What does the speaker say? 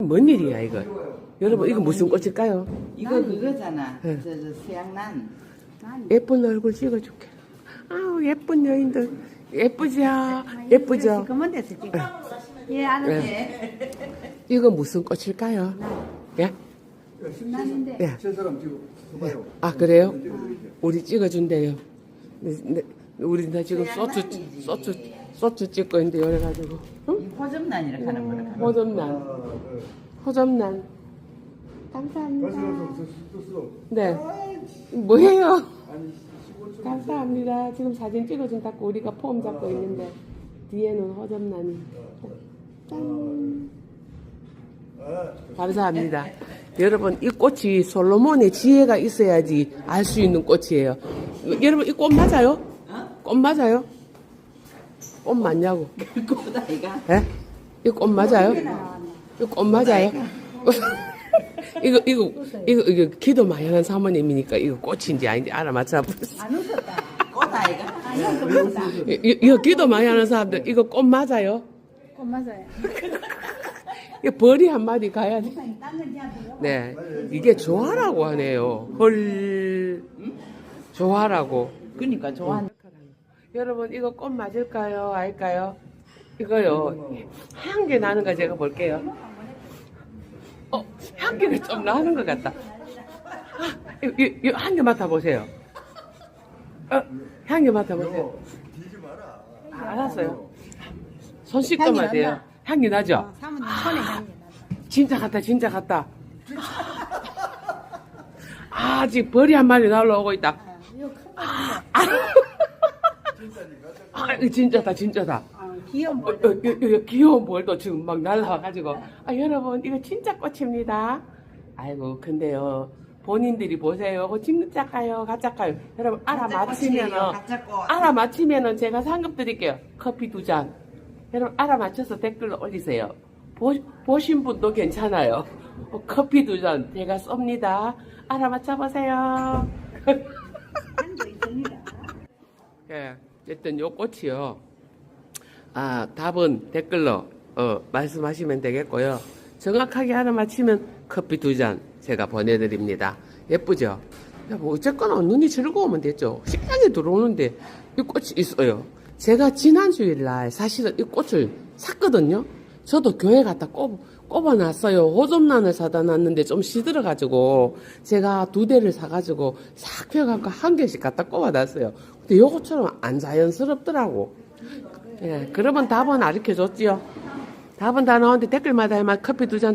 뭔 일이야 이거? 여러분 이거 무슨 꽃일까요? 이거 그거잖아. 네. 저, 저 서양난. 예쁜 얼굴 찍어줄게. 아우 예쁜 여인들 예쁘죠? 예쁘죠? 그만 됐어 지금. 예, 알았지. 네. 이거 무슨 꽃일까요? 예? 난인데. 예. 저 사람 지금 봐요. 아 그래요? 우리 찍어준대요. 네, 네, 우리 나 지금 소주 소주 소주 찍고 있는데 이래가지고 응? 이 호접난이라 하는 거라. 호접난 호접난 가서 감사합니다. 가서 또 네. 뭐예요? 아니 15초. 감사합니다. 지금 사진 찍어준다고 우리가 폼 잡고 있는데 뒤에는 허접난이. 짠. 감사합니다. 여러분 이 꽃이 솔로몬의 지혜가 있어야지 알 수 있는 꽃이에요. 여러분 이 꽃 맞아요? 꽃 맞아요? 꽃 맞냐고? 그거다 이가. 예? 이꽃 맞아요? 이꽃 맞아요? 이거 이거 이거 이거 기도 많이 하는 사모님이니까 이거 꽃인지 아닌지 알아맞혀 보세요. 안 웃었다. 꽃다 이가. 아니야, 그 웃었다. 이- 이거 기도 많이 하는 사람들 이거 꽃 맞아요? 꽃 맞아요. 이거 벌이 한 마디 가야 돼. 딴건. 네, 이게 조화라고 하네요. 헐, 조화라고. 그러니까 좋아하는. 여러분 이거 꽃 맞을까요? 알까요? 이거요 향기 나는 거 제가 볼게요. 어 향기가 좀 나는 것 같다. 아, 이, 이, 이 향기 맡아보세요. 어, 향기 맡아보세요. 아, 알았어요. 손 씻고 마세요. 향기 나죠? 어, 나서. 진짜 같다, 진짜 같다. 아, 지금 벌이 한 마리 날라오고 있다. 이거 큰 거. 아, 이거 진짜다, 진짜다. 아, 귀여운 어, 거. 어, 어, 어, 귀여운 벌도 지금 막 날라와가지고. 아, 여러분, 이거 진짜 꽃입니다. 아이고, 근데요. 본인들이 보세요. 이거 진짜까요? 가짜까요? 여러분, 알아맞히면은, 가짜 꽃. 알아맞히면은 제가 상금 드릴게요. 커피 두 잔. 여러분, 알아맞혀서 댓글로 올리세요. 보, 보신 분도 괜찮아요. 어, 커피 두 잔 제가 쏩니다. 알아맞혀 보세요. 한도 있습니다. 예, 어쨌든 요 꽃이요. 아, 답은 댓글로 어, 말씀하시면 되겠고요. 정확하게 알아맞히면 커피 두 잔 제가 보내드립니다. 예쁘죠? 야, 뭐 어쨌거나 눈이 즐거우면 됐죠. 식당에 들어오는데 이 꽃이 있어요. 제가 지난 주일 날 사실은 이 꽃을 샀거든요. 저도 교회 갔다 꼽, 꼽아놨어요. 호접란을 사다 놨는데 좀 시들어가지고 제가 두 대를 사가지고 싹 펴갖고 한 개씩 갖다 꼽아놨어요. 근데 요것처럼 안 자연스럽더라고. 예, 그러면 답은 가르쳐 줬지요. 답은 다 나오는데 댓글마다 막 커피 두 잔